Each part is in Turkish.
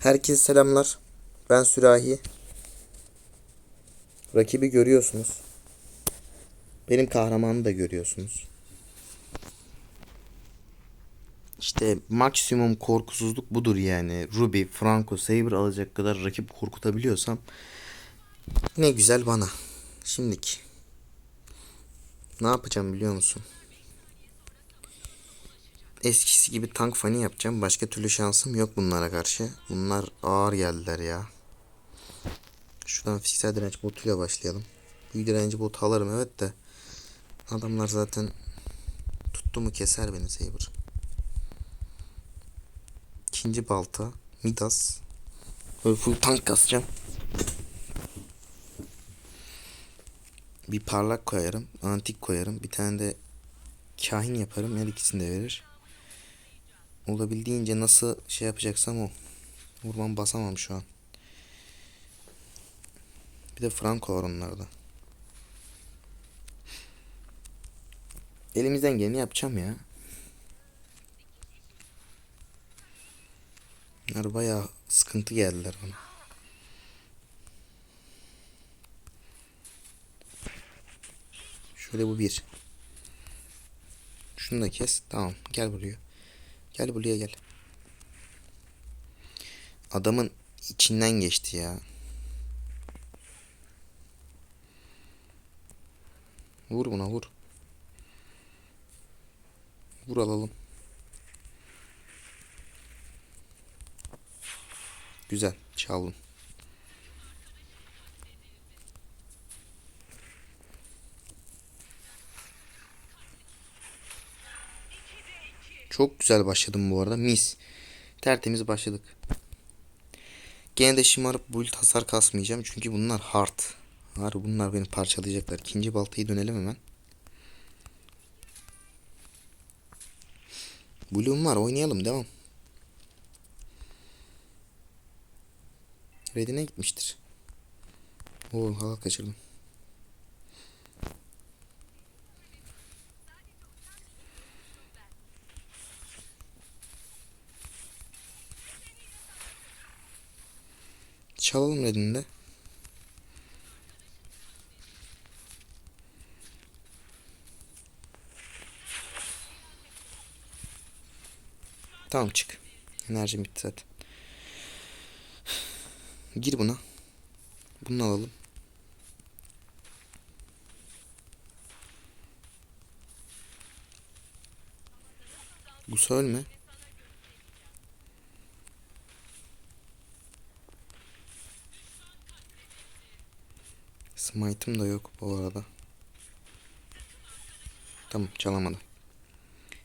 Herkese selamlar. Ben Sürahi. Rakibi görüyorsunuz. Benim kahramanı da görüyorsunuz. İşte maksimum korkusuzluk budur yani. Ruby, Franco, Saber alacak kadar rakip korkutabiliyorsam ne güzel bana. Şimdiki ne yapacağım biliyor musun? Eskisi gibi tank fani yapacağım. Başka türlü şansım yok bunlara karşı. Bunlar ağır geldiler ya. Şuradan fiziksel direnç botuyla başlayalım. Büyük direnci botu alırım evet de. Adamlar zaten tuttu mu keser beni Saber. İkinci balta. Midas. Böyle full tank kasacağım. Bir parlak koyarım. Antik koyarım. Bir tane de kahin yaparım. Her ikisini de verir. Olabildiğince nasıl şey yapacaksam o. Vurmam basamam şu an. Bir de Franco var onlarda. Elimizden geleni yapacağım ya. Bunlar bayağı sıkıntı geldiler bana. Şöyle bu bir. Şunu da kes. Tamam. Gel buraya. Gel buraya gel. Adamın içinden geçti ya. Vur buna vur. Vur alalım. Güzel. Çaldım. Çok güzel başladım bu arada. Mis. Tertemiz başladık. Gene de şımarıp build hasar kasmayacağım. Çünkü bunlar hard. Var bunlar beni parçalayacaklar. İkinci baltayı dönelim hemen. Bloom var oynayalım devam. Redine gitmiştir. Oo hala kaçırdım. Çalalım Redin'de. Tamam çık. Enerjim bitti zaten. Gir buna. Bunu alalım. Bu ölme. Smite'ım da yok bu arada. Tamam çalamadım.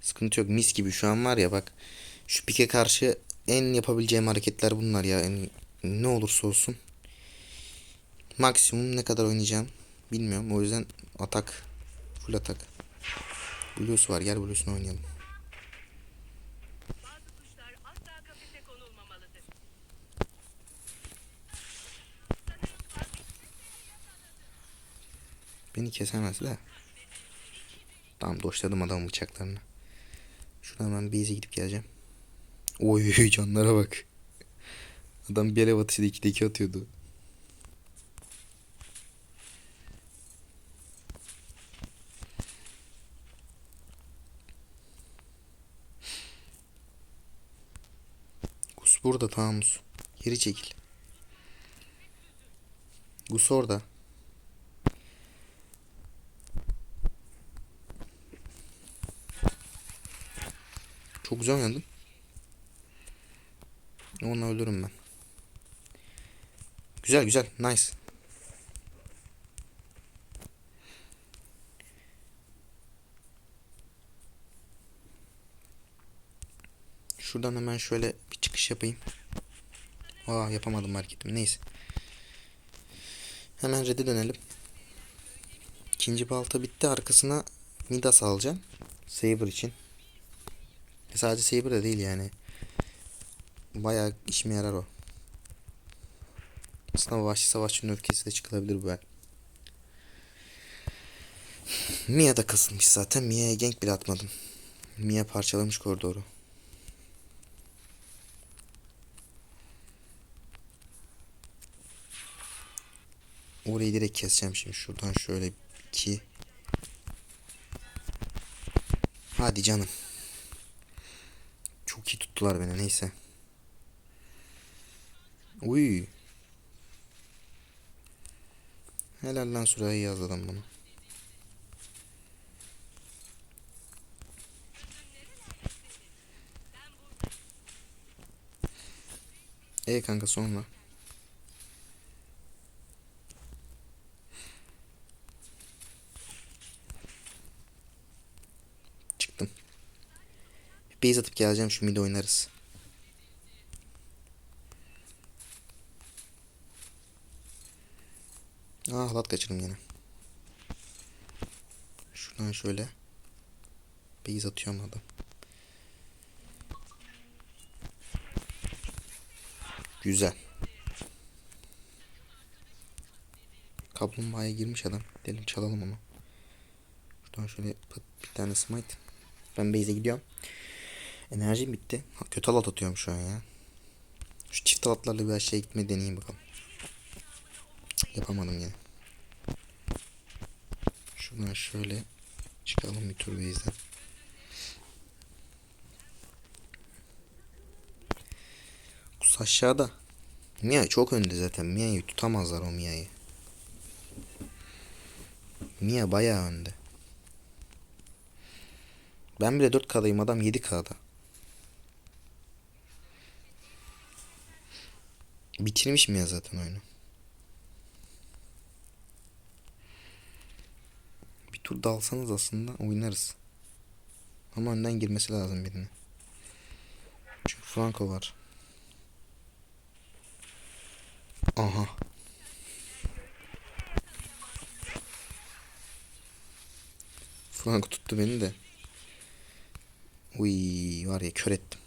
Sıkıntı yok mis gibi şu an var ya bak. Şu pike karşı en yapabileceğim hareketler bunlar ya. En, ne olursa olsun. Maksimum ne kadar oynayacağım bilmiyorum. O yüzden atak. Full atak. Blues var gel Blues'unu oynayalım. Beni kesemez de. Tamam doşladım adamın bıçaklarını. Şuradan hemen base'e gidip geleceğim. Oy canlara bak. Adam bir alev atışıyla 2'de 2 atıyordu. Gus burada tamam Gus. Geri çekil. Gus orada. Çok güzel oynadın. Onu öldürürüm ben. Güzel güzel. Nice. Şuradan hemen şöyle bir çıkış yapayım. Aa yapamadım hareketimi. Neyse. Hemen red'e dönelim. İkinci balta bitti. Arkasına Midas alacağım. Saber için. E, sadece Saber de değil yani. Bayağı işime yarar o. Aslında vahşi savaşçının öfkesi de çıkılabilir bu el. Mia da kasılmış zaten. Mia'ya genk bile atmadım. Mia parçalamış koridoru. Orayı direkt keseceğim şimdi. Şuradan şöyle iki. Hadi canım. İyi tuttular beni neyse. Uy. Helal lan sırayı yazdım bunu. E kanka sonra. Çıktım. Bir base atıp geleceğim şu mid oynarız. Aa halat kaçırdım yine. Şuradan şöyle. Base atıyorum adam. Güzel. Kaplumbağaya girmiş adam. Dedim çalalım onu. Şuradan şöyle bir tane smite. Ben base'e gidiyorum. Enerjim bitti. Kötü alat atıyorum şu an ya. Şu çift alatlarla bir aşağıya gitmeyi deneyeyim bakalım. Yapamadım yine. Şuradan şöyle çıkalım bir tur base'den. Kus aşağıda. Mia çok önde zaten. Mia'yı tutamazlar o Mia'yı. Mia bayağı önde. Ben bile 4K'dayım adam 7K'da. Bitirmiş Mia zaten oyunu. Bir tur dalsanız aslında oynarız. Ama önden girmesi lazım birinin. Çünkü Franco var. Aha. Franco tuttu beni de. Uy var ya kör ettim.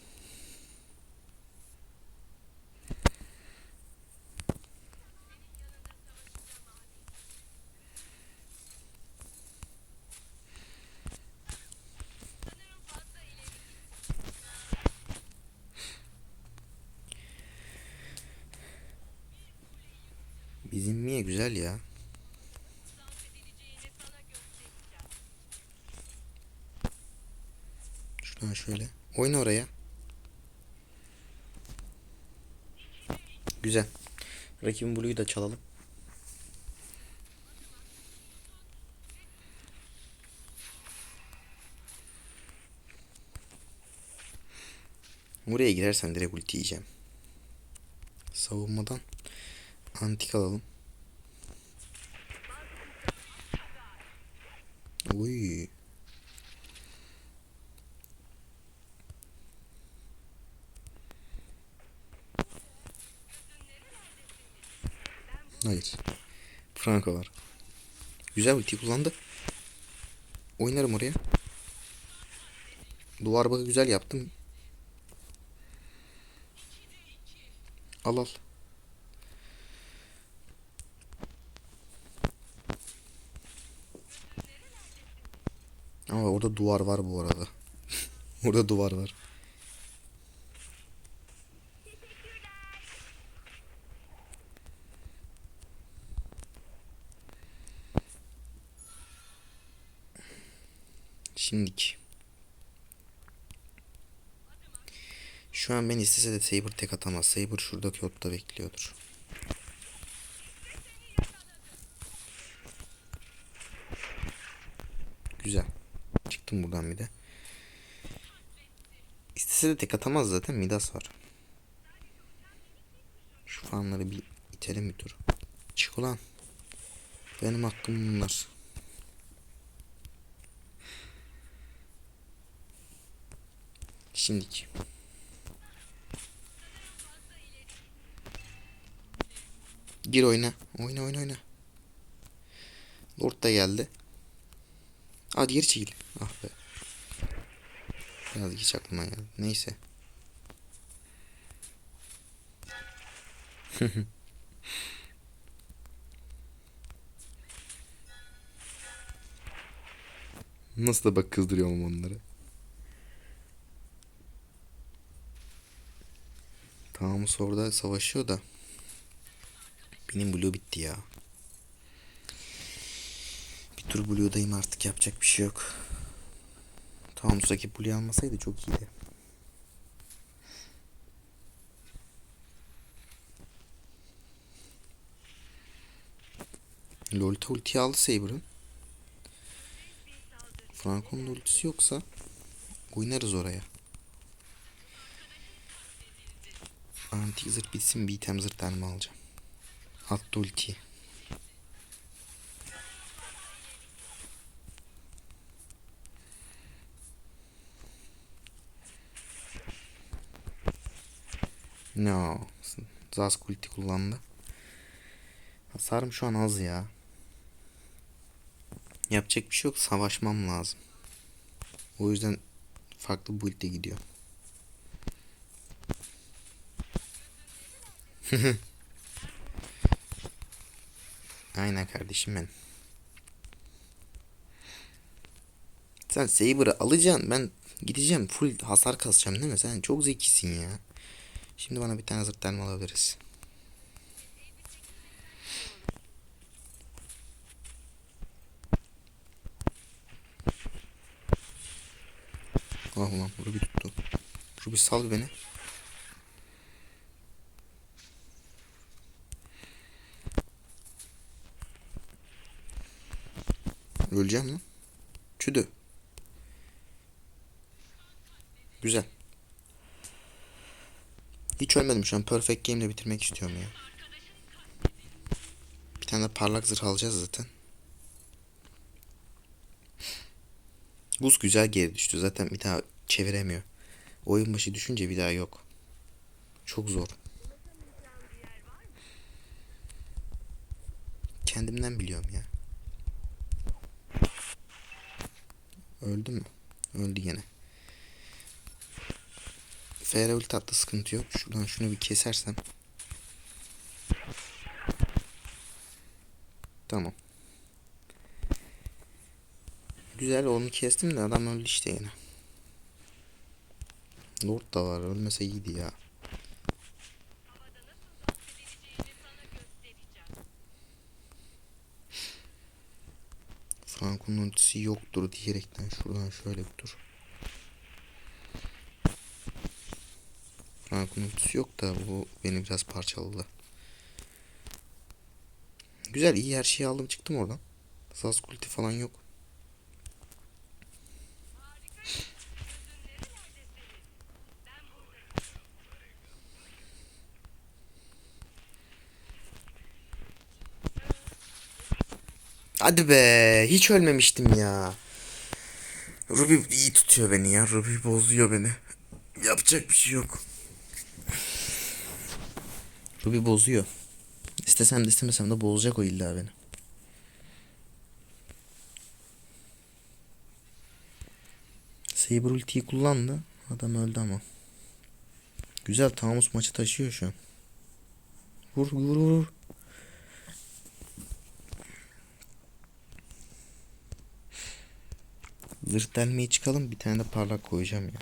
Bizim Mia güzel ya. Şuradan şöyle. Oyna oraya. Güzel. Rakibin Blue'yu da çalalım. Oraya girersem direkt ulti yiyeceğim. Savunmadan antik alalım. Uy. Hayır. Franco var. Güzel ulti kullandı. Oynarım oraya. Duvar bug'ı güzel yaptım. Al al. Ama orada duvar var bu arada. orada duvar var. Şimdiki. Şu an ben istese de Saber tek atamaz. Saber şuradaki otta bekliyordur. Güzel. Çıktım buradan bir de. İstese de tek atamaz zaten. Midas var. Şu farmları bir itelim bir tur. Çık ulan. Benim hakkım bunlar. Şimdiki. Gir oyna. Oyna oyna oyna. Lord da geldi. Hadi geri çekil. Ah be. Biraz geç aklıma geldi. Neyse. Nasıl da bak kızdırıyorum onları. Tamam orada savaşıyor da. Benim blue bitti ya. tur Blue'dayım artık yapacak bir şey yok. Taunus'taki Blue almasaydı çok iyiydi. Lolita ulti aldı Saber'ın. Franco'nun ultisi yoksa oynarız oraya. Antik zırt bitsin bir item zırt elma alacağım. Attı ultiyi. No. Zask ulti kullandı. Hasarım şu an az ya. Yapacak bir şey yok. Savaşmam lazım. O yüzden farklı build'e gidiyor. Aynen kardeşim ben. Sen Saber'ı alacaksın. Ben gideceğim. Full hasar kasacağım değil mi? Sen çok zekisin ya. Şimdi bana bir tane zırt elma alabiliriz. Ah ulan Ruby tuttu. Ruby sal beni. Öleceğim lan. Çüdü. Güzel. Hiç ölmedim şu an. Perfect Game'le bitirmek istiyorum ya. Bir tane de parlak zırh alacağız zaten. Buz güzel geri düştü. Zaten bir daha çeviremiyor. Oyun başı düşünce bir daha yok. Çok zor. Kendimden biliyorum ya. Öldü mü? Öldü gene. FR ulti attı sıkıntı yok. Şuradan şunu bir kesersem. Tamam. Güzel onu kestim de adam öldü işte yine. Lord da var ölmese iyiydi ya. Franco'nun ultisi yoktur diyerekten şuradan şöyle bir dur. Franco'nun ultisi yok da bu beni biraz parçaladı. Güzel iyi her şeyi aldım çıktım oradan. Zask ulti falan yok. Hadi be hiç ölmemiştim ya. Ruby iyi tutuyor beni ya. Ruby bozuyor beni. Yapacak bir şey yok. Ruby bozuyor. İstesem de istemesem de bozacak o illa beni. Saber ultiyi kullandı. Adam öldü ama. Güzel Tamus maçı taşıyor şu an. Vur vur vur. Zırh delmeye çıkalım. Bir tane de parlak koyacağım ya.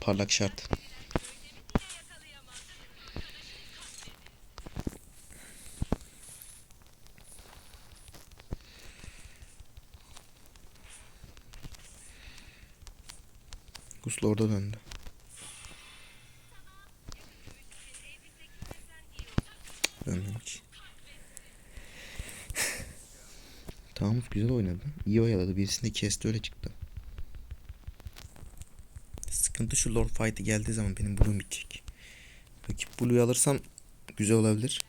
Parlak şart. Guslu orada döndü. Dönmemiş. Tamam güzel oynadı. İyi oyaladı. Birisini kesti öyle çıktı. Sıkıntı şu Lord Fight'ı geldiği zaman benim Blue'um bitecek. Rakip Blue'yu alırsam güzel olabilir.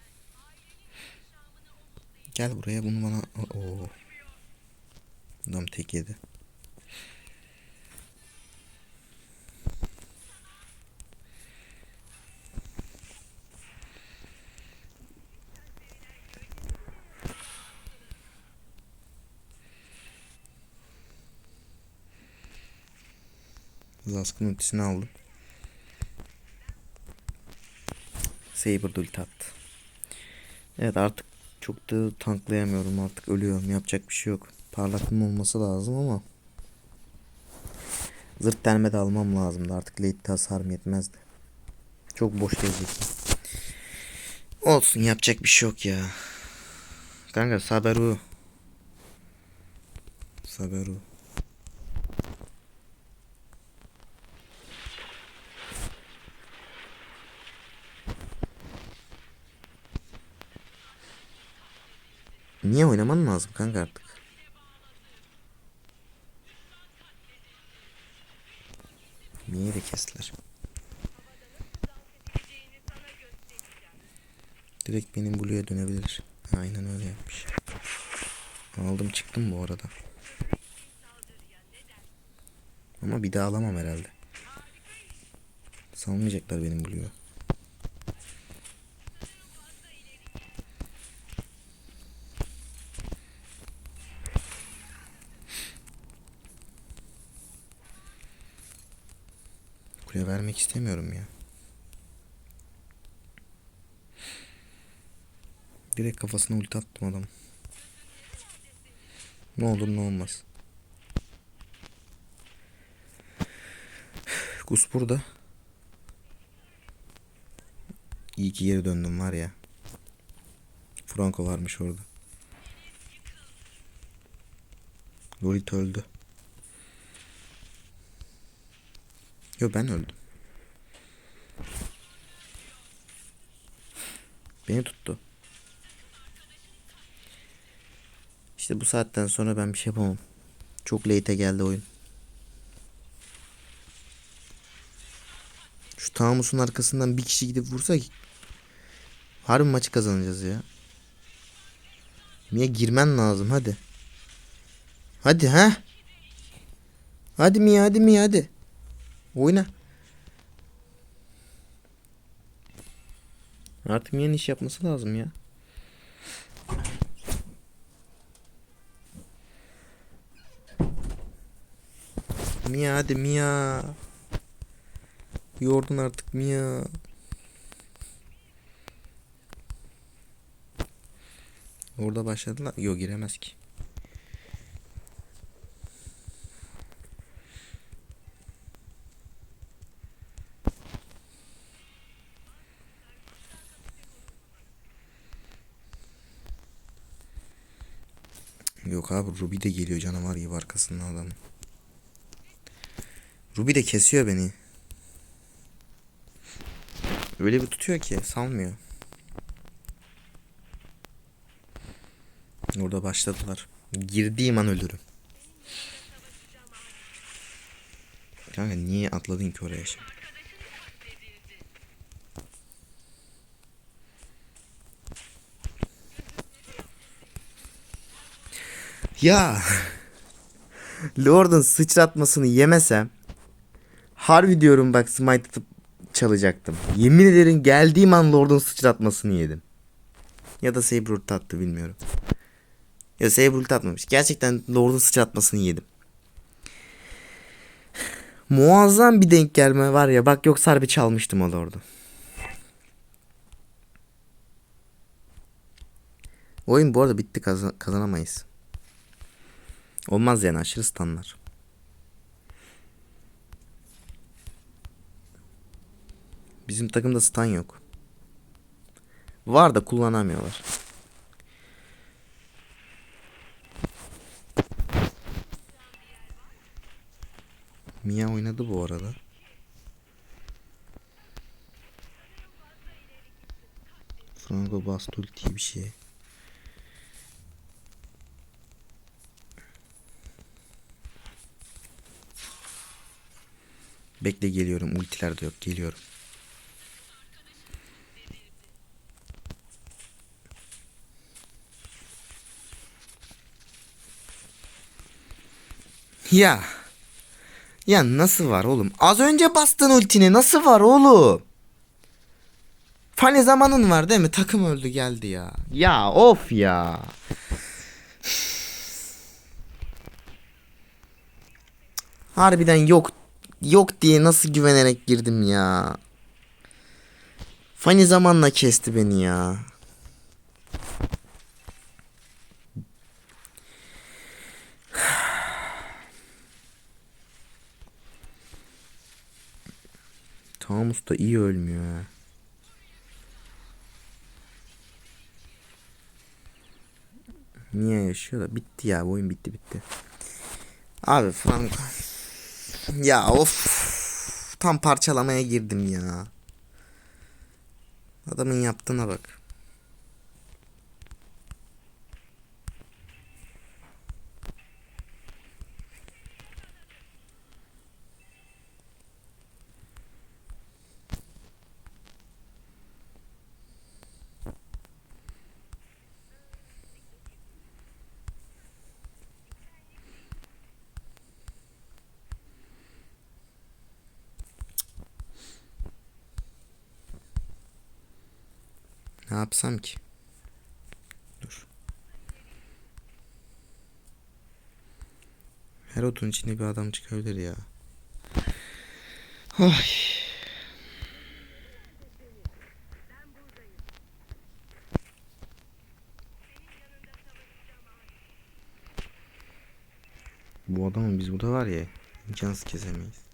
Gel buraya bunu bana... Oo. Adam tek yedi. Zask'ın ultisini aldım. Saber ulti attı. Evet artık çok da tanklayamıyorum artık ölüyorum yapacak bir şey yok. Parlaklığım olması lazım ama Zırt delme de almam lazımdı artık late'de hasarım yetmezdi. Çok boş gezecektim. Olsun yapacak bir şey yok ya. Kanka Saberu. Saberu. Niye oynaman lazım kanka artık? Niye de kestiler? Direkt benim Blue'ya dönebilir. Aynen öyle yapmış. Aldım çıktım bu arada. Ama bir daha alamam herhalde. Salmayacaklar benim Blue'yu. Vermek istemiyorum ya. Direkt kafasına ulti attım adam. Ne olur ne olmaz. Gus burada. İyi ki geri döndüm var ya. Franco varmış orada. Lolit öldü. Yo ben öldüm. Beni tuttu. İşte bu saatten sonra ben bir şey yapamam. Çok late'e geldi oyun. Şu Tamus'un arkasından bir kişi gidip vursa harbi maçı kazanacağız ya. Mia girmen lazım hadi. Hadi ha. Hadi Mia hadi Mia hadi. Oyna. Artık Mia'nın iş yapması lazım ya. Mia hadi Mia. Yordun artık Mia. Orada başladılar. Yok giremez ki. Yok abi Ruby de geliyor canavar gibi arkasından adam. Ruby de kesiyor beni. Öyle bir tutuyor ki salmıyor. Orada başladılar. Girdiğim an ölürüm. Kanka niye atladın ki oraya şimdi? Ya Lord'un sıçratmasını yemesem Harbi diyorum bak smite atıp çalacaktım. Yemin ederim geldiğim an Lord'un sıçratmasını yedim. Ya da Saber ulti attı bilmiyorum. Ya Saber atmamış. Gerçekten Lord'un sıçratmasını yedim. Muazzam bir denk gelme var ya. Bak yoksa harbi çalmıştım o Lord'u. Oyun bu arada bitti kazan- kazanamayız. Olmaz yani aşırı stunlar. Bizim takımda stun yok. Var da kullanamıyorlar. Mia oynadı bu arada. Franco bastı ulti bir şey. Bekle geliyorum. Ultiler de yok. Geliyorum. Ya. Ya nasıl var oğlum? Az önce bastın ultini. Nasıl var oğlum? Fani zamanın var değil mi? Takım öldü geldi ya. Ya of ya. Harbiden yok yok diye nasıl güvenerek girdim ya. Fani zamanla kesti beni ya. Tamus da iyi ölmüyor ha. Niye yaşıyor da bitti ya bu oyun bitti bitti. Abi Franco. Ya of. Tam parçalamaya girdim ya. Adamın yaptığına bak. Ne yapsam ki? Dur. Her otun içinde bir adam çıkabilir ya. Ay. Bu adamı biz burada var ya imkansız kesemeyiz.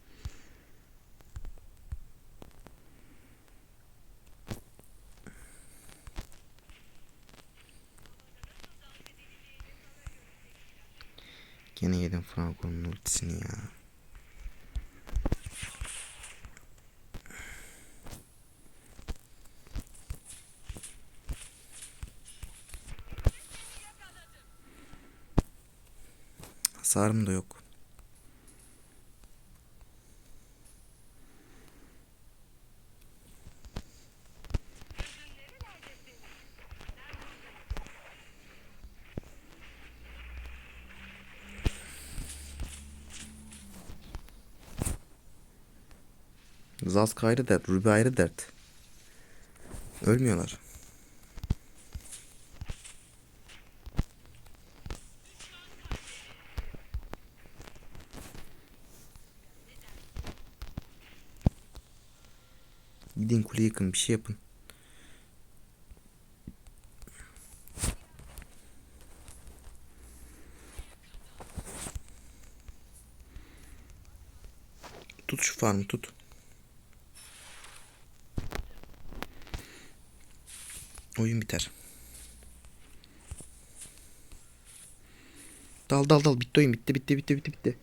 Gene yedim Franco'nun ultisini ya. Hasarım da yok. Zask ayrı dert, Ruby ayrı dert. Ölmüyorlar. Gidin kule yıkın bir şey yapın. Tut şu farmı tut. Oyun biter. Dal dal dal bitti oyun bitti bitti bitti bitti bitti.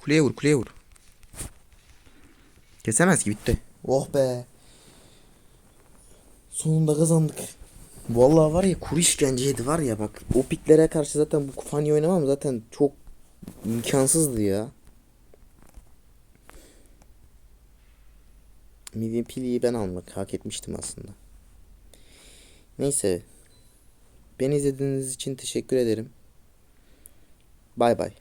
Kuleye vur kuleye vur. Kesemez ki bitti. Oh be. Sonunda kazandık. Vallahi var ya kuru işkenceydi var ya bak. O piklere karşı zaten bu Fanny oynamam zaten çok imkansızdı ya. MVP'liği ben almak hak etmiştim aslında. Neyse. Beni izlediğiniz için teşekkür ederim. Bay bay.